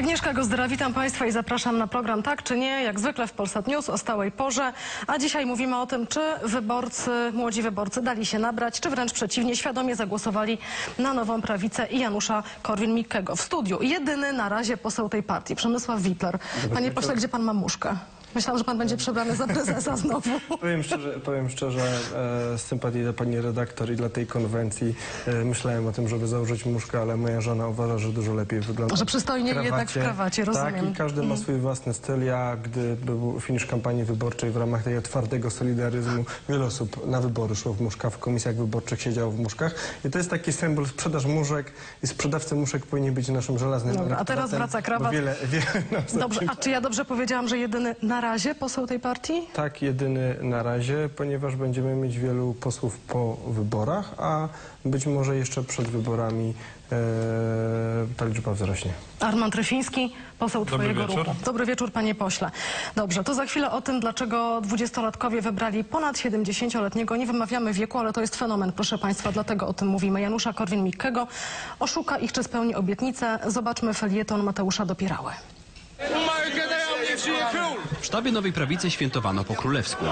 Agnieszka Gozdra, witam Państwa i zapraszam na program Tak czy Nie, jak zwykle w Polsat News o stałej porze. A dzisiaj mówimy o tym, czy wyborcy, młodzi wyborcy dali się nabrać, czy wręcz przeciwnie, świadomie zagłosowali na nową prawicę i Janusza Korwin-Mikkego. W studiu jedyny na razie poseł tej partii, Przemysław Wipler. Panie pośle, gdzie pan ma muszkę? Myślałam, że pan będzie przebrany za prezesa znowu. Powiem szczerze, powiem szczerze e, z sympatii dla pani redaktor i dla tej konwencji e, myślałem o tym, żeby założyć muszkę, ale moja żona uważa, że dużo lepiej wygląda Że przystojniej jednak w krawacie, rozumiem. Mhm. Tak, i każdy ma swój własny styl. Ja, gdy był finisz kampanii wyborczej w ramach tego twardego solidaryzmu, wiele osób na wybory szło w muszkach, w komisjach wyborczych siedziało w muszkach. I to jest taki symbol, sprzedaż muszek i sprzedawcy muszek powinien być naszym żelaznym Dobra, a teraz elektoratem, wraca krawat. bo Wiele, wiele nas Dobrze, a czy ja dobrze powiedziałam, że jedyny na razie poseł tej partii? Tak, jedyny na razie, ponieważ będziemy mieć wielu posłów po wyborach, a być może jeszcze przed wyborami e, ta liczba wzrośnie. Armand Ryfiński, poseł Dobry Twojego wieczór. ruchu. Dobry wieczór, panie pośle. Dobrze, to za chwilę o tym, dlaczego dwudziestolatkowie wybrali ponad 70-letniego, nie wymawiamy wieku, ale to jest fenomen, proszę państwa, dlatego o tym mówimy. Janusza Korwin-Mikkego oszuka ich, czy spełni obietnicę. Zobaczmy felieton Mateusza Dopierały. Żyje król! W sztabie Nowej Prawicy świętowano po królewsku.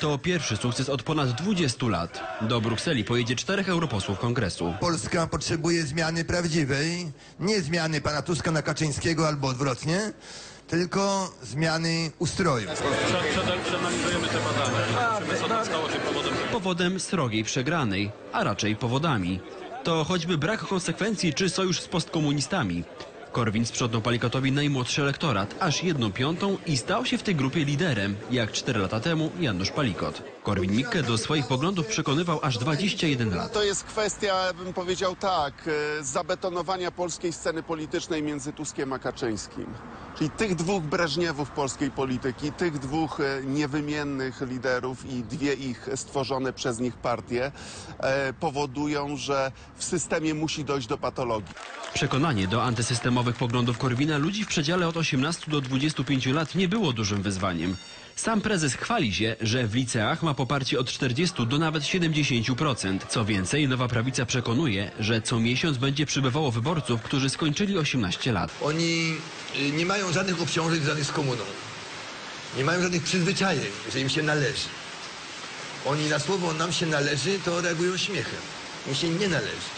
To pierwszy sukces od ponad 20 lat. Do Brukseli pojedzie czterech europosłów kongresu. Polska potrzebuje zmiany prawdziwej, nie zmiany pana Tuska na Kaczyńskiego albo odwrotnie, tylko zmiany ustroju. Przeanalizujemy te badania. Powodem srogiej przegranej, a raczej powodami. To choćby brak konsekwencji czy sojusz z postkomunistami. Korwin sprzątnął Palikotowi najmłodszy elektorat, aż jedną piątą i stał się w tej grupie liderem, jak cztery lata temu Janusz Palikot. Korwin-Mikke do swoich poglądów przekonywał aż 21 lat. To jest kwestia, bym powiedział tak, e, zabetonowania polskiej sceny politycznej między Tuskiem a Kaczyńskim. Czyli tych dwóch Breżniewów polskiej polityki, tych dwóch e, niewymiennych liderów i dwie ich stworzone przez nich partie e, powodują, że w systemie musi dojść do patologii. Przekonanie do antysystemowych poglądów Korwina ludzi w przedziale od 18 do 25 lat nie było dużym wyzwaniem. Sam prezes chwali się, że w liceach ma poparcie od 40 do nawet 70%. Co więcej, Nowa Prawica przekonuje, że co miesiąc będzie przybywało wyborców, którzy skończyli 18 lat. Oni y, nie mają żadnych obciążeń związanych z komuną. Nie mają żadnych przyzwyczajeń, że im się należy. Oni na słowo nam się należy, to reagują śmiechem. Im się nie należy.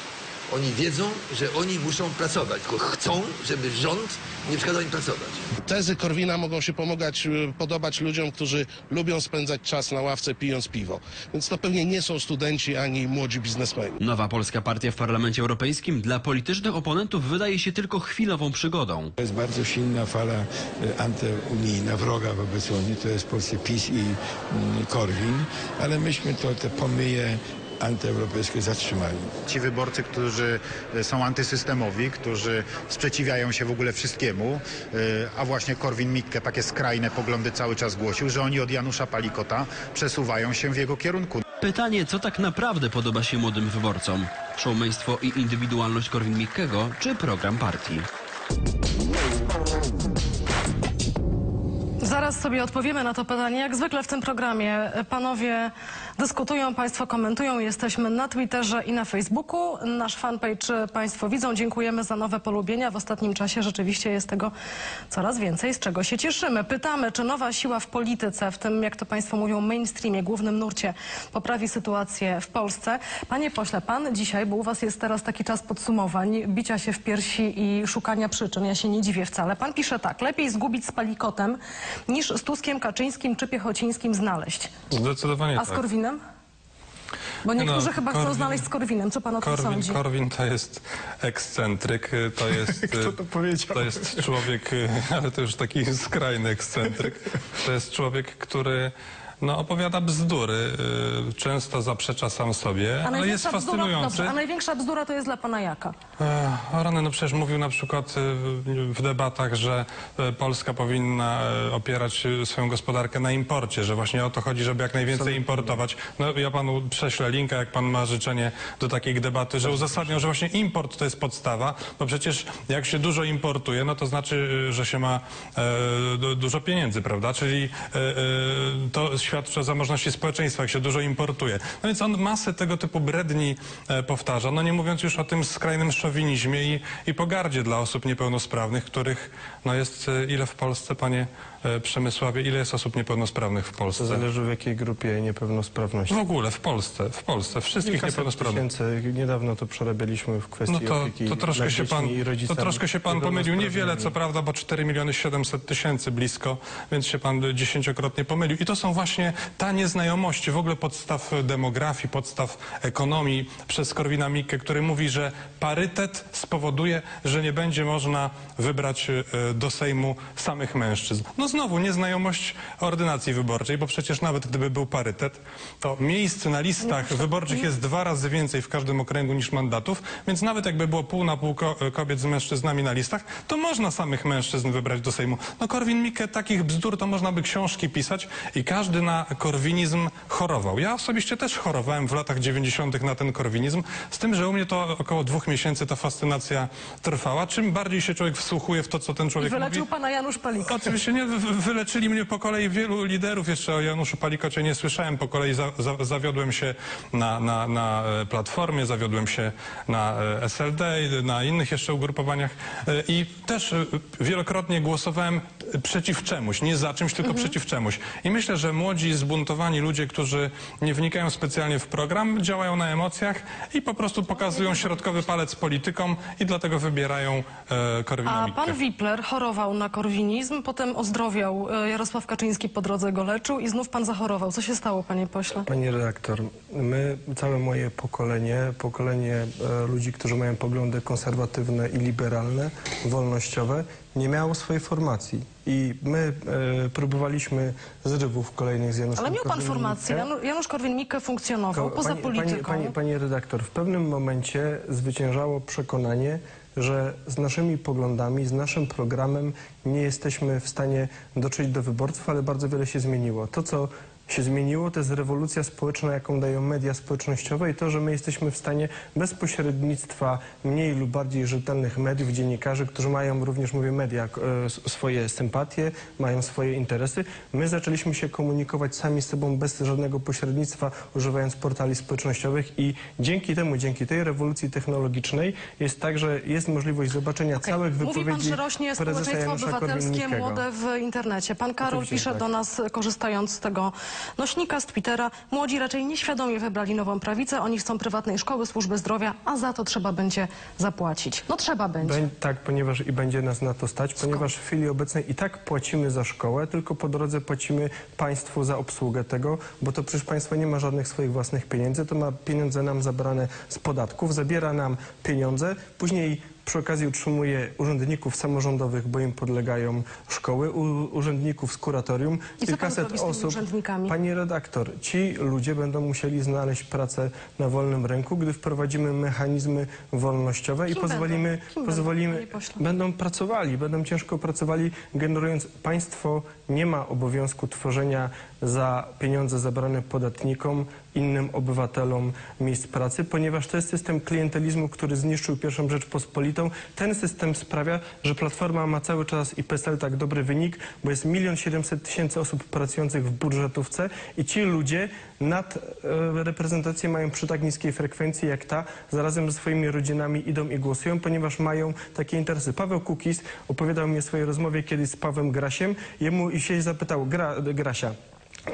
Oni wiedzą, że oni muszą pracować, tylko chcą, żeby rząd nie przeszkadzał im pracować. Tezy Korwina mogą się pomagać, y, podobać ludziom, którzy lubią spędzać czas na ławce pijąc piwo. Więc to pewnie nie są studenci ani młodzi biznesmeni. Nowa polska partia w Parlamencie Europejskim dla politycznych oponentów wydaje się tylko chwilową przygodą. To jest bardzo silna fala e, antyunijna, wroga wobec Unii, to jest w Polsce PiS i mm, Korwin, ale myśmy to te pomyje antyeuropejskie zatrzymali. Ci wyborcy, którzy e, są antysystemowi, którzy sprzeciwiają się w ogóle wszystkiemu, e, a właśnie Korwin-Mikke takie skrajne poglądy cały czas głosił, że oni od Janusza Palikota przesuwają się w jego kierunku. Pytanie, co tak naprawdę podoba się młodym wyborcom? Showmeństwo i indywidualność Korwin-Mikkego, czy program partii? Zaraz sobie odpowiemy na to pytanie. Jak zwykle w tym programie panowie dyskutują, państwo komentują. Jesteśmy na Twitterze i na Facebooku. Nasz fanpage państwo widzą. Dziękujemy za nowe polubienia. W ostatnim czasie rzeczywiście jest tego coraz więcej, z czego się cieszymy. Pytamy, czy nowa siła w polityce, w tym, jak to państwo mówią, mainstreamie, głównym nurcie, poprawi sytuację w Polsce. Panie pośle, pan dzisiaj, bo u was jest teraz taki czas podsumowań, bicia się w piersi i szukania przyczyn. Ja się nie dziwię wcale. Pan pisze tak, lepiej zgubić z Palikotem, niż z Tuskiem, Kaczyńskim czy Piechocińskim znaleźć. Zdecydowanie A z tak. Korwinem? Bo niektórzy No, chyba chcą Korwin- znaleźć z Korwinem. Co pan o tym Korwin, sądzi? Korwin to jest ekscentryk, y, to jest, y, Kto to powiedział? to jest człowiek, y, ale to już taki skrajny ekscentryk. To jest człowiek, który no, opowiada bzdury, y, często zaprzecza sam sobie, A ale jest największa bzdura, fascynujący. dobrze, a największa bzdura to jest dla pana jaka? E, O rany, no przecież mówił na przykład y, w- w debatach, że e, Polska powinna e, opierać swoją gospodarkę na imporcie, że właśnie o to chodzi, żeby jak najwięcej importować. No ja panu prześlę linka, jak pan ma życzenie do takiej debaty, że uzasadnią, że właśnie import to jest podstawa, bo przecież jak się dużo importuje, no to znaczy, y, że się ma e, du- dużo pieniędzy, prawda? Czyli e, e, to świadczy o zamożności społeczeństwa, jak się dużo importuje. No więc on masę tego typu bredni e, powtarza, no nie mówiąc już o tym skrajnym szowinizmie i, i pogardzie dla osób niepełnosprawnych, których no jest e, ile w Polsce, panie Przemysławie, ile jest osób niepełnosprawnych w To Polsce? zależy w jakiej grupie niepełnosprawności. W ogóle, w Polsce, w Polsce, wszystkich Kilkaset niepełnosprawnych. tysięcy, niedawno to przerabialiśmy w kwestii No to, opieki to, troszkę się pan, to troszkę się pan pomylił. Niewiele, co prawda, bo 4 miliony 700 tysięcy blisko, więc się pan dziesięciokrotnie pomylił. I to są właśnie ta nieznajomość w ogóle podstaw demografii, podstaw ekonomii przez Korwina Mikke, który mówi, że parytet spowoduje, że nie będzie można wybrać e, do Sejmu samych mężczyzn. No znowu nieznajomość ordynacji wyborczej, bo przecież nawet gdyby był parytet, to miejsc na listach wyborczych jest dwa razy więcej w każdym okręgu niż mandatów, więc nawet jakby było pół na pół ko- kobiet z mężczyznami na listach, to można samych mężczyzn wybrać do Sejmu. No Korwin-Mikke takich bzdur to można by książki pisać i każdy na korwinizm chorował. Ja osobiście też chorowałem w latach 90. na ten korwinizm, z tym, że u mnie to około dwóch miesięcy ta fascynacja trwała. Czym bardziej się człowiek wsłuchuje w to, co ten I człowiek wyleczył mówi, pana Janusz Palikot. Oczywiście nie, wyleczyli mnie po kolei wielu liderów. Jeszcze o Januszu Palikocie nie słyszałem. Po kolei za, za, zawiodłem się na, na, na e, Platformie, zawiodłem się na e, SLD, na innych jeszcze ugrupowaniach E, i też wielokrotnie głosowałem przeciw czemuś, nie za czymś, tylko przeciw czemuś. I myślę, że młodzi, zbuntowani ludzie, którzy nie wnikają specjalnie w program, działają na emocjach i po prostu pokazują środkowy palec politykom i dlatego wybierają e, A pan Wipler chorował na korwinizm, potem ozdrowiał. E, Jarosław Kaczyński po drodze go leczył i znów pan zachorował. Co się stało, panie pośle? Pani redaktor, my, całe moje pokolenie, pokolenie e, ludzi, którzy mają poglądy konserwatywne i liberalne, wolnościowe, nie miało swojej formacji. I my e, próbowaliśmy zrywów kolejnych z Januszem Ale miał pan formację. Janu- Janusz Korwin-Mikke funkcjonował Ko- poza pani, polityką. Pani, pani, pani redaktor, w pewnym momencie zwyciężało przekonanie, że z naszymi poglądami, z naszym programem nie jesteśmy w stanie dotrzeć do wyborców, ale bardzo wiele się zmieniło. To, co się zmieniło, to jest rewolucja społeczna, jaką dają media społecznościowe i to, że my jesteśmy w stanie bez pośrednictwa mniej lub bardziej rzetelnych mediów, dziennikarzy, którzy mają również, mówię, media, e, swoje sympatie, mają swoje interesy. My zaczęliśmy się komunikować sami z sobą bez żadnego pośrednictwa, używając portali społecznościowych i dzięki temu, dzięki tej rewolucji technologicznej jest tak, że jest możliwość zobaczenia Okej. całych Mówi wypowiedzi pan, że rośnie społeczeństwo obywatelskie młode w internecie. Pan Karol Oczywiście, pisze tak. do nas, korzystając z tego nośnika z Twittera. Młodzi raczej nieświadomie wybrali nową prawicę. Oni chcą prywatnej szkoły, służby zdrowia, a za to trzeba będzie zapłacić. No trzeba będzie. Bę- tak, ponieważ i będzie nas na to stać, ponieważ w chwili obecnej i tak płacimy za szkołę, tylko po drodze płacimy państwu za obsługę tego, bo to przecież państwo nie ma żadnych swoich własnych pieniędzy, to ma pieniądze nam zabrane z podatków, zabiera nam pieniądze, później przy okazji utrzymuje urzędników samorządowych, bo im podlegają szkoły, u, urzędników z kuratorium, I tymi osób. Pani redaktor, ci ludzie będą musieli znaleźć pracę na wolnym rynku, gdy wprowadzimy mechanizmy wolnościowe i Kim pozwolimy, będą? Będą, pozwolimy pośle? będą pracowali, będą ciężko pracowali, generując. Państwo nie ma obowiązku tworzenia za pieniądze zabrane podatnikom, innym obywatelom miejsc pracy, ponieważ to jest system klientelizmu, który zniszczył pierwszą Rzeczpospolitą. Ten system sprawia, że Platforma ma cały czas i PSL tak dobry wynik, bo jest milion siedemset tysięcy osób pracujących w budżetówce i ci ludzie nad e, reprezentację mają przy tak niskiej frekwencji jak ta, zarazem ze swoimi rodzinami idą i głosują, ponieważ mają takie interesy. Paweł Kukis opowiadał mi o swojej rozmowie kiedyś z Pawłem Grasiem. Jemu i się zapytał Gra, Grasia,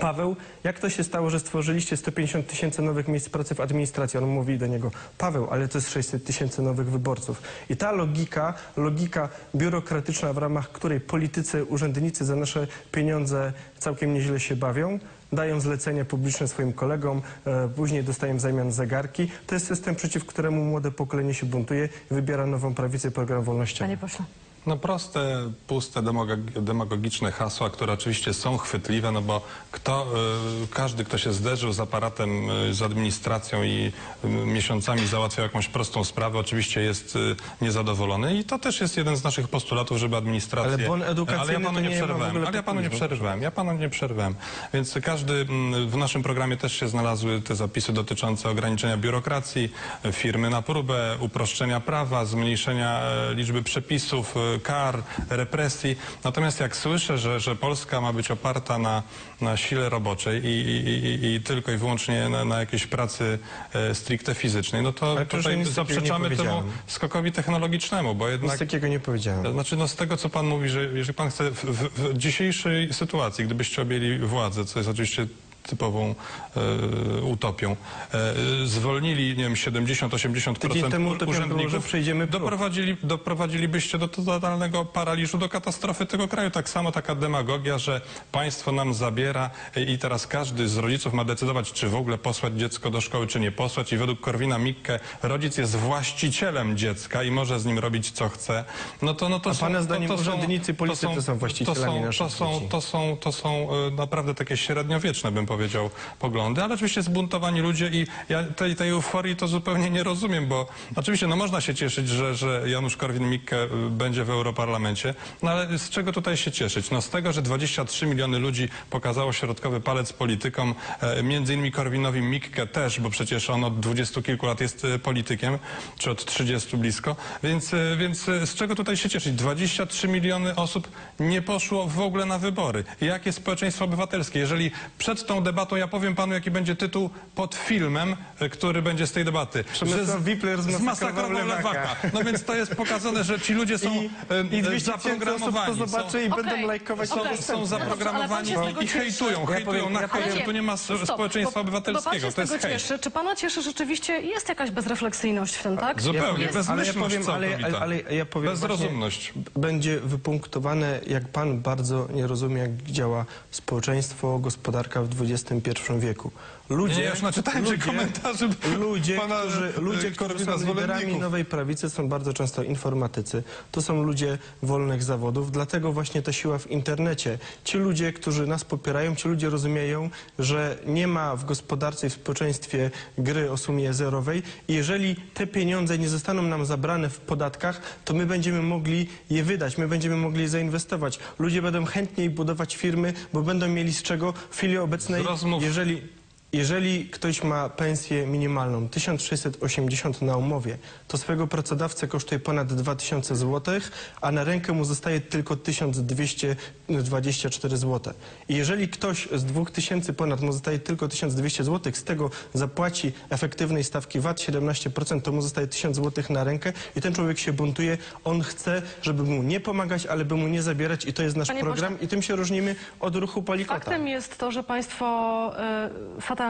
Paweł, jak to się stało, że stworzyliście 150 tysięcy nowych miejsc pracy w administracji? On mówi do niego, Paweł, ale to jest 600 tysięcy nowych wyborców. I ta logika, logika biurokratyczna, w ramach której politycy, urzędnicy za nasze pieniądze całkiem nieźle się bawią, dają zlecenia publiczne swoim kolegom, e, później dostają w zamian zegarki. To jest system, przeciw któremu młode pokolenie się buntuje i wybiera nową prawicę i program wolnościowy. Panie pośle. No proste, puste, demagog- demagogiczne hasła, które oczywiście są chwytliwe, no bo kto, y, każdy, kto się zderzył z aparatem, y, z administracją i y, miesiącami załatwiał jakąś prostą sprawę, oczywiście jest niezadowolony. I to też jest jeden z naszych postulatów, żeby administracja... Ale bon edukacyjny Ale ja panu nie nie przerwałem, ale ja panu nie przerwałem, ja panu nie przerwałem. Więc każdy, mm, w naszym programie też się znalazły te zapisy dotyczące ograniczenia biurokracji, firmy na próbę, uproszczenia prawa, zmniejszenia e, liczby przepisów, e, kar, represji. Natomiast jak słyszę, że, że Polska ma być oparta na, na sile roboczej i, i, i, i tylko i wyłącznie na, na jakiejś pracy e, stricte fizycznej, no to Ale tutaj nic zaprzeczamy temu skokowi technologicznemu, bo Nic jednak... takiego nie powiedziałem. Znaczy, no z tego, co pan mówi, że jeżeli pan chce w, w, w dzisiejszej sytuacji, gdybyście objęli władzę, co jest oczywiście typową e, utopią, e, zwolnili, nie wiem, 70-80% Tydzień temu utopią było, urzędników, że przejdziemy próg. doprowadzili, doprowadzilibyście do totalnego paraliżu, do katastrofy tego kraju. Tak samo taka demagogia, że państwo nam zabiera i teraz każdy z rodziców ma decydować, czy w ogóle posłać dziecko do szkoły, czy nie posłać. I według Korwina Mikke rodzic jest właścicielem dziecka i może z nim robić, co chce. No to, no to A są, pana to, zdaniem to są- urzędnicy, to politycy są właścicielami to są, naszych to są, to są, to są e, naprawdę takie średniowieczne, bym powiedział, poglądy, ale oczywiście zbuntowani ludzie i ja tej, tej euforii to zupełnie nie rozumiem, bo oczywiście no można się cieszyć, że, że Janusz Korwin-Mikke e, będzie w Europarlamencie, no ale z czego tutaj się cieszyć? No z tego, że 23 miliony ludzi pokazało środkowy palec politykom, e, między innymi Korwinowi Mikke też, bo przecież on od dwudziestu kilku lat jest e, politykiem, czy od 30 blisko, więc, więc z czego tutaj się cieszyć? 23 miliony osób nie poszło w ogóle na wybory. Jakie społeczeństwo obywatelskie? Jeżeli przed tą debatą, ja powiem panu, jaki będzie tytuł pod filmem, e, który będzie z tej debaty. Przemysław Wipler zmasakrował lewaka. No więc to jest pokazane, że ci ludzie są I, i e, 200 tysięcy osób zaprogramowani. to zobaczy i Okej, będą lajkować Są, są zaprogramowani z i hejtują, hejtują powiem- na ja powiem- hejcie. Tu nie ma Stop, społeczeństwa bo- Bo pan obywatelskiego, się z to jest tego hejt. cieszy. Czy pana cieszy, że rzeczywiście jest jakaś bezrefleksyjność w tym, tak? Zupełnie, powiem- bezmyślność ale ja powiem, ale, całkowita. ale, ale ja powiem Bezrozumność. będzie wypunktowane, jak pan bardzo nie rozumie, jak działa społeczeństwo, gospodarka w XXI wieku. Ludzie, ja już naczytałem się ludzie, komentarzy ludzie, pana, którzy, ludzie, którzy są liderami nowej prawicy, są bardzo często informatycy. To są ludzie wolnych zawodów, dlatego właśnie ta siła w internecie. Ci ludzie, którzy nas popierają, ci ludzie rozumieją, że nie ma w gospodarce i w społeczeństwie gry o sumie zerowej jeżeli te pieniądze nie zostaną nam zabrane w podatkach, to my będziemy mogli je wydać, my będziemy mogli je zainwestować. Ludzie będą chętniej budować firmy, bo będą mieli z czego w chwili obecnej, jeżeli jeżeli ktoś ma pensję minimalną 1680 na umowie, to swojego pracodawcę kosztuje ponad 2000 zł, a na rękę mu zostaje tylko 1224 zł. I jeżeli ktoś z 2000 ponad mu zostaje tylko 1200 zł, z tego zapłaci efektywnej stawki VAT 17%, to mu zostaje 1000 zł na rękę i ten człowiek się buntuje. On chce, żeby mu nie pomagać, ale by mu nie zabierać i to jest nasz Panie program pośle, i tym się różnimy od ruchu Palikota. Faktem jest to, że państwo y, fatalnie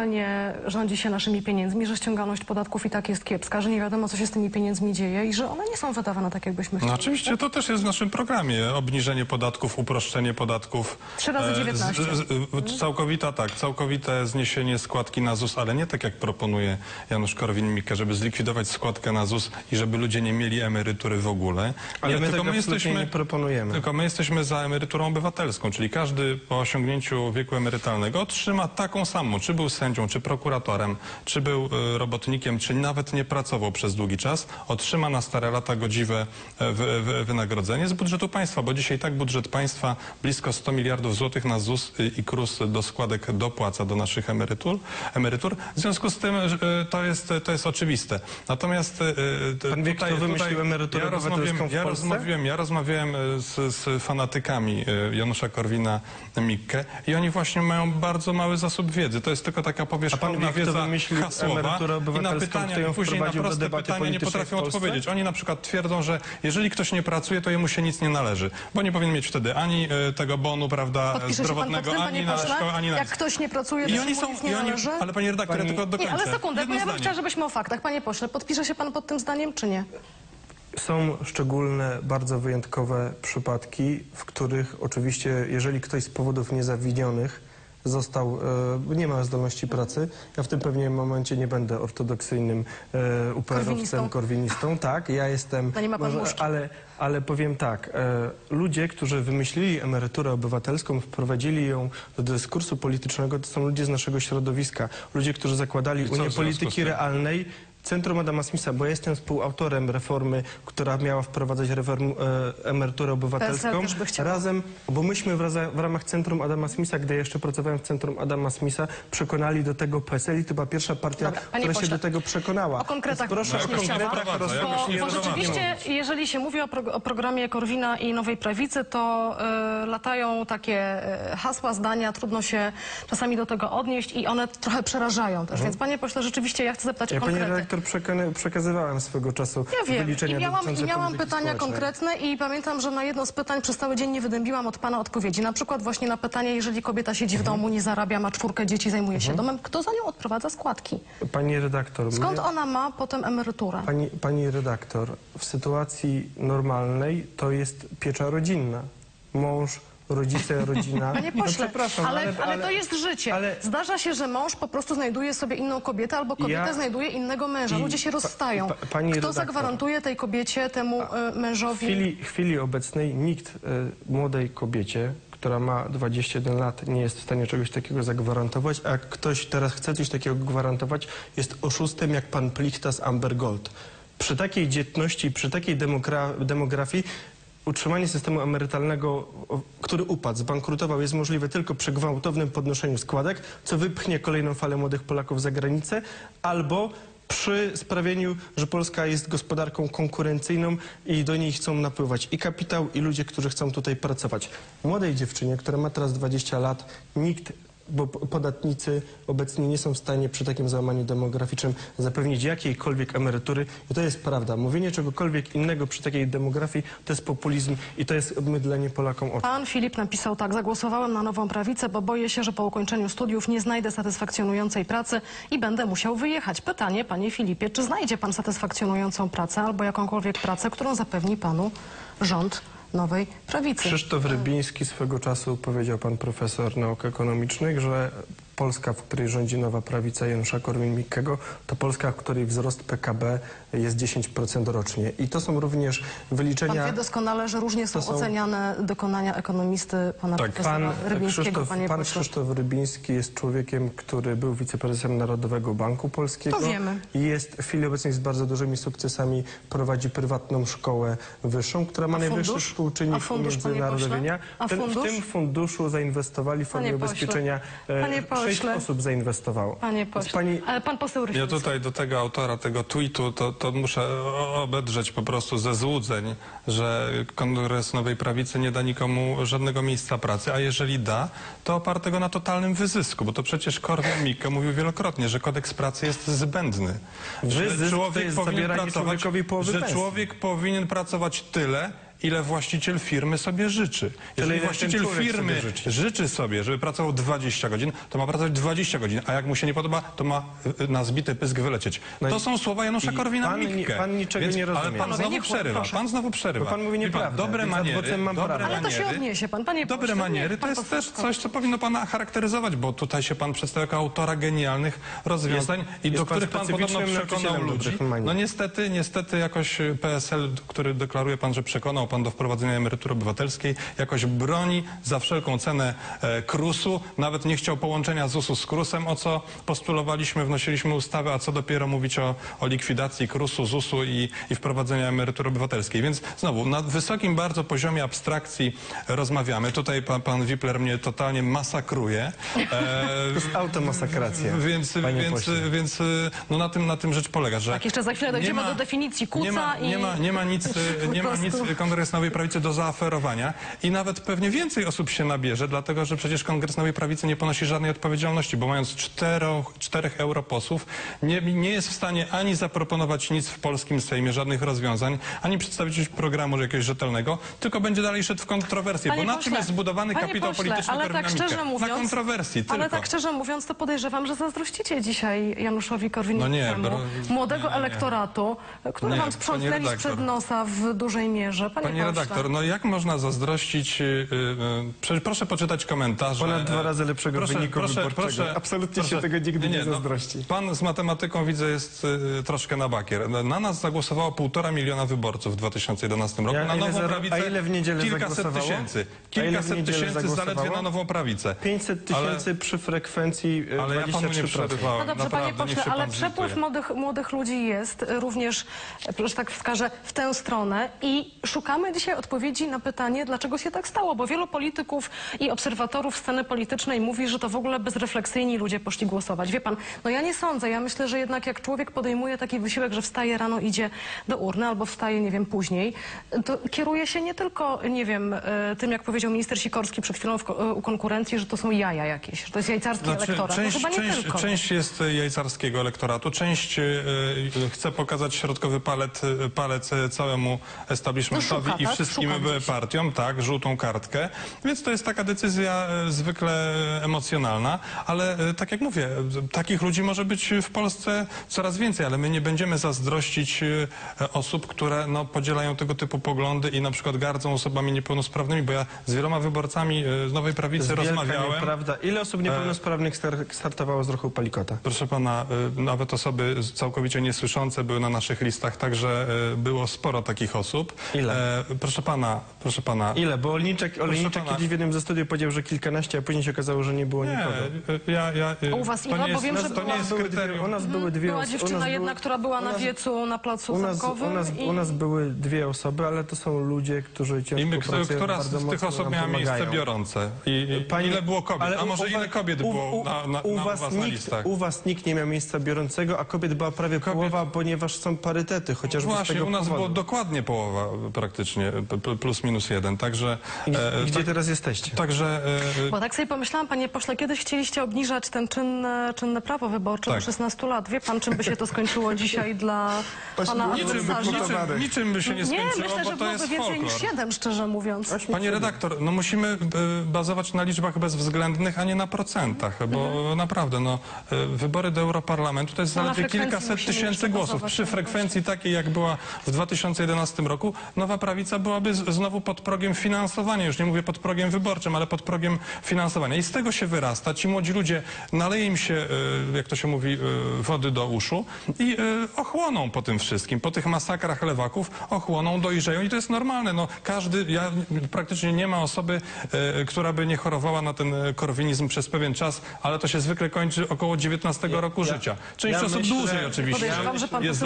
rządzi się naszymi pieniędzmi, że ściągalność podatków i tak jest kiepska, że nie wiadomo, co się z tymi pieniędzmi dzieje i że one nie są wydawane tak, jakbyśmy chcieli. No oczywiście to też jest w naszym programie. Obniżenie podatków, uproszczenie podatków. Trzy razy E, 19. z- z- Całkowita, tak, całkowite zniesienie składki na ZUS, ale nie tak jak proponuje Janusz Korwin-Mikke, żeby zlikwidować składkę na ZUS i żeby ludzie nie mieli emerytury w ogóle. Ale nie, my tylko tego my jesteśmy, nie proponujemy. Tylko my jesteśmy za emeryturą obywatelską, czyli każdy po osiągnięciu wieku emerytalnego otrzyma taką samą, czy był sędzią, czy prokuratorem, czy był e, robotnikiem, czy nawet nie pracował przez długi czas, otrzyma na stare lata godziwe e, wy, wy, wynagrodzenie z budżetu państwa, bo dzisiaj tak budżet państwa blisko 100 miliardów złotych na ZUS i, KRUS do składek dopłaca do naszych emerytur. emerytur. W związku z tym e, to jest, to jest oczywiste. Natomiast Pan wie, kto wymyślił emeryturę ja rozmawiałem, ja rozmawiałem, ja rozmawiałem z, z fanatykami Janusza Korwina-Mikke i oni właśnie mają bardzo mały zasób wiedzy. To jest tylko taka A pan powierzchowna wiedza wymyślił hasłowa i na pytania, później na do proste pytania nie potrafią odpowiedzieć. Oni na przykład twierdzą, że jeżeli ktoś nie pracuje, to jemu się nic nie należy, bo nie powinien mieć wtedy ani e, tego bonu, prawda, Podpisze zdrowotnego, tym, ani na szkołę, ani na Jak ktoś nie pracuje, to I oni są, nic nie i oni, należy? ale panie redaktor, Pani- ja tylko dokończę. Nie, ale sekundę, bo ja bym zdanie. chciała, żebyśmy o faktach. Panie pośle, podpisze się pan pod tym zdaniem, czy nie? Są szczególne, bardzo wyjątkowe przypadki, w których oczywiście, jeżeli ktoś z powodów niezawinionych został, e, nie ma zdolności pracy, ja w tym pewnie momencie nie będę ortodoksyjnym e, UPR-owcem, Korwinistą. korwinistą. Tak, ja jestem... No nie ma pan może- muszki. ale, ale powiem tak, e, ludzie, którzy wymyślili emeryturę obywatelską, wprowadzili ją do dyskursu politycznego, to są ludzie z naszego środowiska. Ludzie, którzy zakładali Unię Polityki? Realnej, Centrum Adama Smitha, bo ja jestem współautorem reformy, która miała wprowadzać reform, e, emeryturę obywatelską. Też by. Razem, bo myśmy w, raza- w ramach Centrum Adama Smitha, gdy jeszcze pracowałem w Centrum Adama Smitha, przekonali do tego PSL i to była pierwsza partia, Dobra, która się pośle, do tego przekonała. O konkretach Więc proszę bym o konkretach Bo, bo rzeczywiście, jeżeli się mówi o, pro, o programie Korwina i Nowej Prawicy, to e, latają takie e, hasła, zdania, trudno się czasami do tego odnieść i one trochę przerażają też. Więc panie pośle, rzeczywiście ja chcę zapytać Ja o konkrety. Przekazywałem swego czasu Ja wiem. I wyliczenia miałam, i dotyczące miałam polityki pytania społecznej. konkretne i pamiętam, że na jedno z pytań przez cały dzień nie wydębiłam od pana odpowiedzi. Na przykład właśnie na pytanie, jeżeli kobieta siedzi w Mhm. domu, nie zarabia, ma czwórkę dzieci, zajmuje się domem, kto za nią odprowadza składki? Pani redaktor, Skąd my- ona ma potem emeryturę? Pani, pani redaktor, w sytuacji normalnej to jest piecza rodzinna. Mąż, rodzice, rodzina. Panie No pośle, przepraszam, ale, ale, ale, to jest życie. ale- Zdarza się, że mąż po prostu znajduje sobie inną kobietę, albo kobieta Ja- znajduje innego męża. I Ludzie się pa- rozstają. pa- pani Kto redaktor. zagwarantuje tej kobiecie, temu e, W mężowi? chwili, chwili obecnej nikt e, młodej kobiecie, która ma 21 lat, nie jest w stanie czegoś takiego zagwarantować, a ktoś teraz chce coś takiego gwarantować, jest oszustem jak pan Plichta z Amber Gold. Przy takiej dzietności, przy takiej demogra- demografii utrzymanie systemu emerytalnego, który upadł, zbankrutował, jest możliwe tylko przy gwałtownym podnoszeniu składek, co wypchnie kolejną falę młodych Polaków za granicę, albo przy sprawieniu, że Polska jest gospodarką konkurencyjną i do niej chcą napływać i kapitał, i ludzie, którzy chcą tutaj pracować. Młodej dziewczynie, która ma teraz 20 lat, nikt, bo podatnicy obecnie nie są w stanie przy takim załamaniu demograficznym zapewnić jakiejkolwiek emerytury. I to jest prawda. Mówienie czegokolwiek innego przy takiej demografii to jest populizm i to jest mydlenie Polakom oczu. Pan Filip napisał tak, zagłosowałem na nową prawicę, bo boję się, że po ukończeniu studiów nie znajdę satysfakcjonującej pracy i będę musiał wyjechać. Pytanie, panie Filipie, czy znajdzie pan satysfakcjonującą pracę albo jakąkolwiek pracę, którą zapewni panu rząd nowej prawicy? Krzysztof Rybiński swego czasu powiedział pan profesor nauk ekonomicznych, że Polska, w której rządzi nowa prawica Janusza Korwin-Mikkego, to Polska, w której wzrost PKB jest 10% rocznie. I to są również wyliczenia... Pan wie doskonale, że różnie są, są... oceniane dokonania ekonomisty pana tak, profesora pan Rybińskiego. Krzysztof, panie pan Krzysztof Rybiński jest człowiekiem, który był wiceprezesem Narodowego Banku Polskiego. To wiemy. I jest w chwili obecnej z bardzo dużymi sukcesami prowadzi prywatną szkołę wyższą, która ma najwyższy współczynnik międzynarodowienia. A fundusz? W tym funduszu zainwestowali w Fondy Ubezpieczenia. E, panie. 6 pośle. osób zainwestowało. Panie pośle, pani... ale pan poseł Rysiński. Ja tutaj do tego autora tego tweetu to, to muszę obedrzeć po prostu ze złudzeń, że Kongres Nowej Prawicy nie da nikomu żadnego miejsca pracy, a jeżeli da, to opartego na totalnym wyzysku, bo to przecież Korwin Mikke mówił wielokrotnie, że kodeks pracy jest zbędny. Wyzysk że człowiek powinien pracować, że człowiek powinien pracować tyle, ile właściciel firmy sobie życzy. Jeżeli ile właściciel firmy sobie życzy. życzy sobie, żeby pracował 20 godzin, to ma pracować 20 godzin, a jak mu się nie podoba, to ma y, na zbity pysk wylecieć. No to i- są słowa Janusza i Korwina pan pan niczego nie rozumie. Ale pan znowu nie przerywa, proszę. pan znowu przerywa. Bo pan mówi nieprawdę, dobre więc maniery, mam dobre. Ale to się maniery, odniesie pan, panie Dobre pośle, maniery to pan jest też coś, co powinno pana charakteryzować, bo tutaj się pan przedstawia jako autora genialnych rozwiązań i jest do pan których pan podobno przekonał ludzi. No niestety, niestety jakoś PSL, który deklaruje pan, że przekonał pan do wprowadzenia emerytury obywatelskiej, jakoś broni za wszelką cenę e, KRUS-u, nawet nie chciał połączenia ZUS-u z KRUS-em, o co postulowaliśmy, wnosiliśmy ustawę, a co dopiero mówić o, o likwidacji KRUS-u, ZUS-u i, i wprowadzenia emerytury obywatelskiej. Więc znowu, na wysokim bardzo poziomie abstrakcji rozmawiamy. Tutaj pan, pan Wipler mnie totalnie masakruje. E, to jest automasakracja, więc, panie więc, pośle. więc no na tym, na tym rzecz polega, że Tak, jeszcze za chwilę dojdziemy ma- do definicji kuca nie ma, i... nie ma, nie ma nic, nie ma nic Kongres Nowej Prawicy do zaoferowania i nawet pewnie więcej osób się nabierze, dlatego że przecież Kongres Nowej Prawicy nie ponosi żadnej odpowiedzialności, bo mając cztero, czterech europosłów nie, nie jest w stanie ani zaproponować nic w polskim Sejmie, żadnych rozwiązań, ani przedstawić programu jakiegoś rzetelnego, tylko będzie dalej szedł w kontrowersję, Panie bo na czym pośle, jest zbudowany kapitał pośle, polityczny ale tak szczerze mówiąc, Na kontrowersji tylko. Ale tak szczerze mówiąc, to podejrzewam, że zazdrościcie dzisiaj Januszowi Korwin-Mikkemu, No nie, bro- młodego nie, nie, elektoratu, który Nie, wam sprzątnęli sprzed nosa w dużej mierze. Panie Pani redaktor, no jak można zazdrościć... Yy, yy, proszę poczytać komentarze. Ponad dwa razy lepszego proszę, wyniku proszę, wyborczego. proszę, Absolutnie się tego nigdy nie no, zazdrości. pan z matematyką widzę jest y, troszkę na bakier. Na nas zagłosowało półtora miliona wyborców w 2011 roku. Ja- na nową za- prawicę a ile w niedzielę kilkaset zagłosowało? tysięcy. Kilkaset tysięcy zagłosowało? zaledwie na nową prawicę. 500 Ale- tysięcy przy frekwencji e, Ale ja panu nie 23%. przerywałem. No dobrze, Naprawdę, panie pośle, ale pan przepływ młodych, młodych ludzi jest y, również, y, że tak wskażę, w tę stronę i szukamy dzisiaj odpowiedzi na pytanie, dlaczego się tak stało, bo wielu polityków i obserwatorów sceny politycznej mówi, że to w ogóle bezrefleksyjni ludzie poszli głosować. Wie pan, no ja nie sądzę, ja myślę, że jednak jak człowiek podejmuje taki wysiłek, że wstaje rano, idzie do urny albo wstaje, nie wiem, później, to kieruje się nie tylko, nie wiem, y, tym, jak powiedział minister Sikorski przed chwilą w, y, u konkurencji, że to są jaja jakieś, że to jest jajcarski Znaczy, elektorat. część, no część, tylko. część jest jajcarskiego elektoratu, część e, e, chce pokazać środkowy palet, e, palec e, całemu establishmentowi Szuka, i tak? wszystkim partiom, tak, żółtą kartkę. Więc to jest taka decyzja e, zwykle e, emocjonalna, ale e, tak jak mówię, takich ludzi może być w Polsce coraz więcej, ale my nie będziemy zazdrościć osób, które no, podzielają tego typu poglądy i na przykład gardzą osobami niepełnosprawnymi, bo ja z wieloma wyborcami z Nowej Prawicy rozmawiałem. nieprawda. Ile osób niepełnosprawnych star- startowało z ruchu Palikota? Proszę pana, nawet osoby całkowicie niesłyszące były na naszych listach, także było sporo takich osób. Ile? E, proszę pana, proszę pana. Ile? Bo Olniczek, Olniczek pana- kiedyś w jednym ze studiów powiedział, że kilkanaście, a później się okazało, że nie było Nie, nikogo. y, ja, ja, y, A u was nie Bo jest, wiem, że to była- nie jest były dwie, kryterium. u nas były dwie Była dziewczyna nas jedna, były- która była na wiecu na placu U nas, Zamkowym u, nas, i... u nas były dwie osoby, ale to są ludzie, którzy ciężko I my, pracują, która z bardzo tych osób miała miejsce biorące? I, i Pani- ile było kobiet? ale A może u ile was- kobiet u- było u- na, na, u na, was was na nikt, listach? U was nikt nie miał miejsca biorącego, a kobiet była prawie połowa, ponieważ są parytety, chociażby z Właśnie, u nas powodu. było dokładnie połowa praktycznie, plus minus jeden, także... E, i gdzie tak- teraz jesteście? Także... e, Bo tak sobie pomyślałam, panie pośle, kiedyś chcieliście obniżać ten czynne, czynne prawo wyborcze Tak. do 16 lat. Wie pan, czym by się to skończyło dzisiaj dla pana Niczym, niczym, niczym by się nie Nie, skończyło, myślę, że bo to jest byłoby więcej niż folklor. 7, szczerze mówiąc. Panie redaktor, no musimy e, bazować na liczbach bezwzględnych, a nie na procentach, bo naprawdę, no, e, wybory do Europarlamentu to jest No, zaledwie kilkaset tysięcy głosów. bazować, Przy frekwencji takiej, jak była w 2011 roku, Nowa Prawica byłaby znowu pod progiem finansowania, już nie mówię pod progiem wyborczym, ale pod progiem finansowania. I z tego się wyrasta. Ci młodzi ludzie, naleje im się, e, jak to się mówi, e, wody do uszu i e, ochłoną po tym wszystkim, po tych masakrach lewaków, ochłoną, dojrzeją i to jest normalne. No, każdy, ja, praktycznie nie ma osoby, która by nie chorowała na ten korwinizm przez pewien czas, ale to się zwykle kończy około 19 roku ja- życia. Część ja osób myślę- dłużej oczywiście Podejrzewam, że pan jest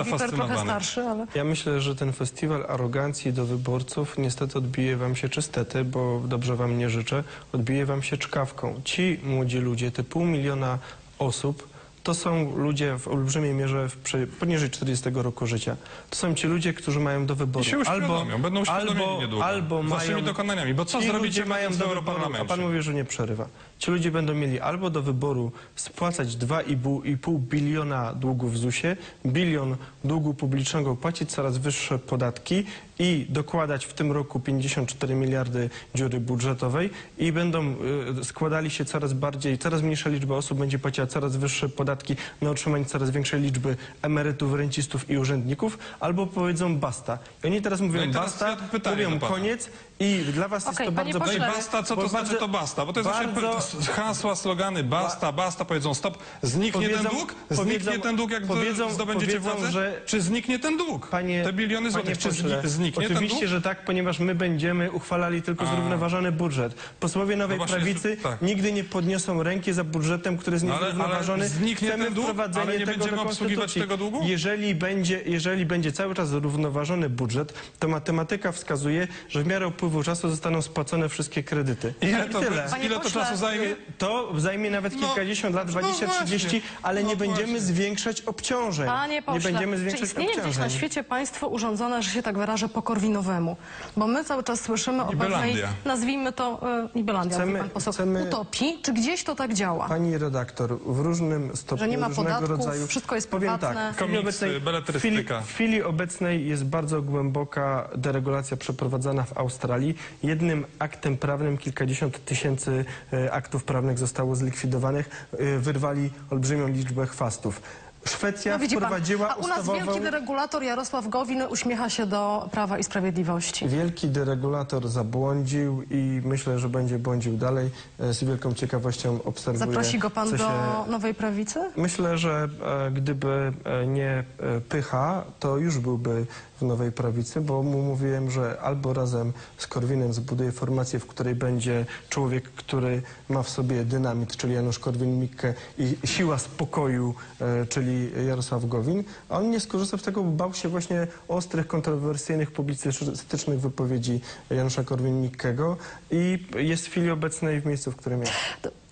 starszy, ale... Ja myślę, że ten festiwal arogancji do wyborców. Niestety odbije wam się czystety, bo dobrze wam nie życzę, odbije wam się czkawką. Ci młodzi ludzie, te pół miliona osób, to są ludzie w olbrzymiej mierze w poniżej 40 roku życia. To są ci ludzie, którzy mają do wyboru I się uświadomią, będą uświadomieni albo, niedługo. albo waszymi mają, dokonaniami, bo co ci zrobicie mają do wyboru, a pan mówi, że nie przerywa. Ci ludzie będą mieli albo do wyboru spłacać 2,5 biliona długów w ZUS-ie, bilion długu publicznego, płacić coraz wyższe podatki i dokładać w tym roku 54 miliardy dziury budżetowej i będą y, składali się coraz bardziej, coraz mniejsza liczba osób będzie płaciła coraz wyższe podatki na utrzymanie coraz większej liczby emerytów, rencistów i urzędników, albo powiedzą basta. I oni teraz mówią No i teraz basta, ja pytanie mówią koniec i dla was Okej, jest to panie bardzo... No i pośle, basta, co bo to znaczy bardzo- to basta? Bo to jest bardzo- właśnie hasła, slogany basta, basta, powiedzą stop, zniknie ten Powiedzą- dług? Zniknie powiedzą- ten dług, jak powiedzą- zdobędziecie powiedzą, władzę? że- Czy zniknie ten dług? Panie, Te biliony panie złotych, czy pośle, zni- zniknie ten Oczywiście, dług? że tak, ponieważ my będziemy uchwalali tylko zrównoważony budżet. Posłowie Nowej No właśnie, Prawicy tak. nigdy nie podniosą ręki za budżetem, który jest No ale- niezrównoważony. ale zniknie Chcemy ten dług? wprowadzenie Ale nie tego będziemy do obsługiwać konstytucji. tego długu? Jeżeli będzie, jeżeli będzie cały czas zrównoważony budżet, to matematyka wskazuje, że w miarę upływu czasu zostaną spłacone wszystkie kredyty. Ile I to, tyle. Panie ile to pośle, czasu zajmie? To zajmie nawet No, kilkadziesiąt lat, no 20, właśnie, 30, ale no nie będziemy właśnie. zwiększać obciążeń. Panie pośle, nie będziemy czy zwiększać istnieje gdzieś obciążeń. na świecie państwo urządzone, że się tak wyrażę, po korwinowemu? Bo my cały czas słyszymy o pewnej, nazwijmy to e, Nibelandia, Chcemy- pan poseł, chcemy- utopii. Czy gdzieś to tak działa? Pani redaktor, w różnym stopniu, Że nie ma różnego podatków, rodzaju... wszystko jest Powiem prywatne. tak, w chwili, Komiksy, obecnej, w, chwili, w chwili obecnej jest bardzo głęboka deregulacja przeprowadzana w Australii. Jednym aktem prawnym kilkadziesiąt tysięcy e, aktów prawnych zostało zlikwidowanych. E, Wyrwali olbrzymią liczbę chwastów. Szwecja No widzi pan, wprowadziła a u nas ustawową... wielki deregulator Jarosław Gowin uśmiecha się do Prawa i Sprawiedliwości. Wielki deregulator zabłądził i myślę, że będzie błądził dalej. E, Z wielką ciekawością obserwuję. Zaprosi go pan co do się- Nowej Prawicy? Myślę, że gdyby nie pycha, to już byłby w Nowej Prawicy, bo mu mówiłem, że albo razem z Korwinem zbuduje formację, w której będzie człowiek, który ma w sobie dynamit, czyli Janusz Korwin-Mikke i siła spokoju, e, czyli Jarosław Gowin, a on nie skorzystał z tego, bo bał się właśnie ostrych, kontrowersyjnych, publicystycznych wypowiedzi Janusza Korwin-Mikkego i jest w chwili obecnej w miejscu, w którym jest.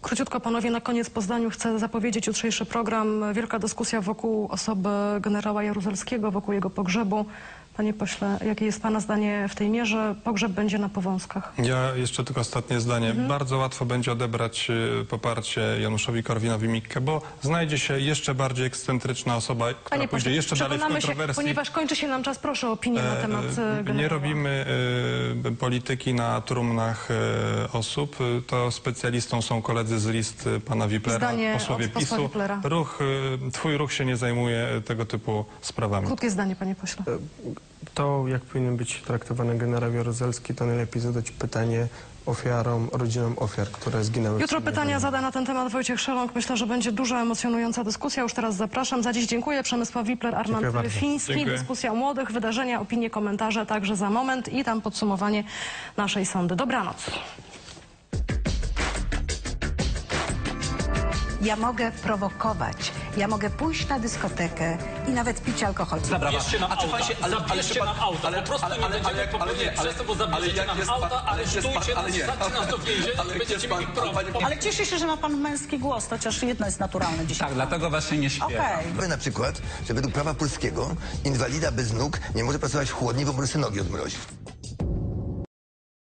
Króciutko panowie, na koniec po zdaniu chcę zapowiedzieć jutrzejszy program. Wielka dyskusja wokół osoby generała Jaruzelskiego, wokół jego pogrzebu. Panie pośle, jakie jest pana zdanie w tej mierze? Pogrzeb będzie na Powązkach. Ja jeszcze tylko ostatnie zdanie. Mhm. Bardzo łatwo będzie odebrać y, poparcie Januszowi Korwinowi-Mikke, bo znajdzie się jeszcze bardziej ekscentryczna osoba, która Panie pójdzie pośle, jeszcze dalej w przekonamy się, kontrowersji. ponieważ kończy się nam czas, proszę o opinię na temat e, generała. Nie robimy y, polityki na trumnach y, osób. Y, To specjalistą są koledzy z list y, pana Wiplera, Zdanie posłowie posła PiSu. Wiplera. Ruch, y, twój ruch się nie zajmuje y, tego typu sprawami. Krótkie zdanie, panie pośle. To, jak powinien być traktowany generał Jaruzelski, to najlepiej zadać pytanie ofiarom, rodzinom ofiar, które zginęły. Jutro pytania wojny. zada na ten temat Wojciech Szeląg. Myślę, że będzie duża, emocjonująca dyskusja. Już teraz zapraszam. Za dziś dziękuję. Przemysław Wipler, Armand. Fiński. Dziękuję. Dyskusja o młodych, wydarzenia, opinie, komentarze także za moment i tam podsumowanie naszej sądy. Dobranoc. Ja mogę prowokować, ja mogę pójść na dyskotekę i nawet pić alkohol. Zabierzcie nam auta, zabierzcie nam auta, po prostu nie będziemy popełniać przestępstw, bo zabierzecie nam auta, aresztujcie nas, wsadźcie nas do więzienia i będziecie mieli prawo. Ale cieszę się, że ma pan męski głos, chociaż jedno jest naturalne dzisiaj. Tak, dlatego właśnie nie śpiewa. Okej. Na przykład, że według prawa polskiego inwalida bez nóg nie może pracować w chłodni, bo może nogi odmrozić.